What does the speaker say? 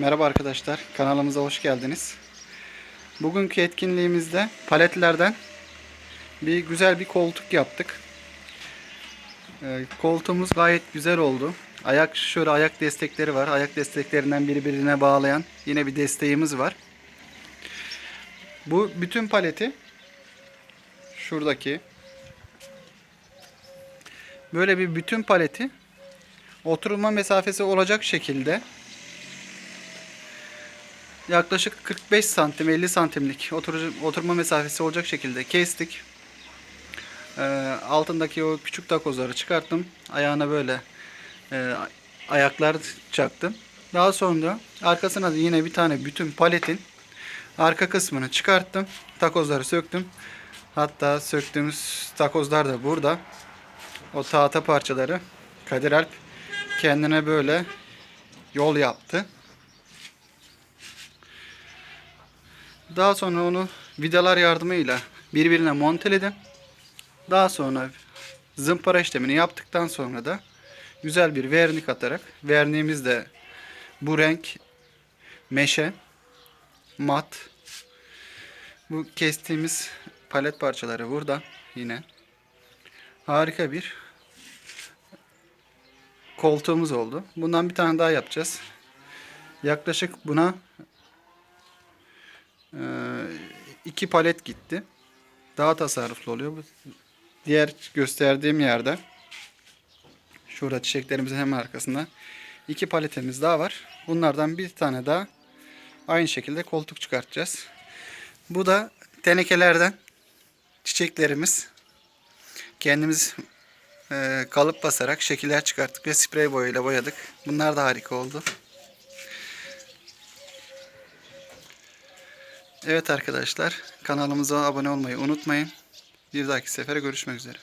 Merhaba arkadaşlar, kanalımıza hoş geldiniz. Bugünkü etkinliğimizde paletlerden bir güzel bir koltuk yaptık. Ee, koltuğumuz gayet güzel oldu. Ayak şöyle ayak destekleri var. Ayak desteklerinden birbirine bağlayan yine bir desteğimiz var. Bu bütün paleti şuradaki böyle bir bütün paleti oturma mesafesi olacak şekilde yaklaşık 45 santim 50 santimlik oturma mesafesi olacak şekilde kestik. Ee, altındaki o küçük takozları çıkarttım. Ayağına böyle e, ayaklar çaktım. Daha sonra arkasına yine bir tane bütün paletin arka kısmını çıkarttım. Takozları söktüm. Hatta söktüğümüz takozlar da burada. O tahta parçaları Kadir Alp kendine böyle yol yaptı. Daha sonra onu vidalar yardımıyla birbirine monteledim. Daha sonra zımpara işlemini yaptıktan sonra da güzel bir vernik atarak verniğimiz de bu renk meşe mat bu kestiğimiz palet parçaları burada yine harika bir koltuğumuz oldu. Bundan bir tane daha yapacağız. Yaklaşık buna iki palet gitti. Daha tasarruflu oluyor. Diğer gösterdiğim yerde şurada çiçeklerimizin hemen arkasında iki paletimiz daha var. Bunlardan bir tane daha aynı şekilde koltuk çıkartacağız. Bu da tenekelerden çiçeklerimiz. Kendimiz e, kalıp basarak şekiller çıkarttık ve sprey boyayla boyadık. Bunlar da harika oldu. Evet arkadaşlar kanalımıza abone olmayı unutmayın. Bir dahaki sefere görüşmek üzere.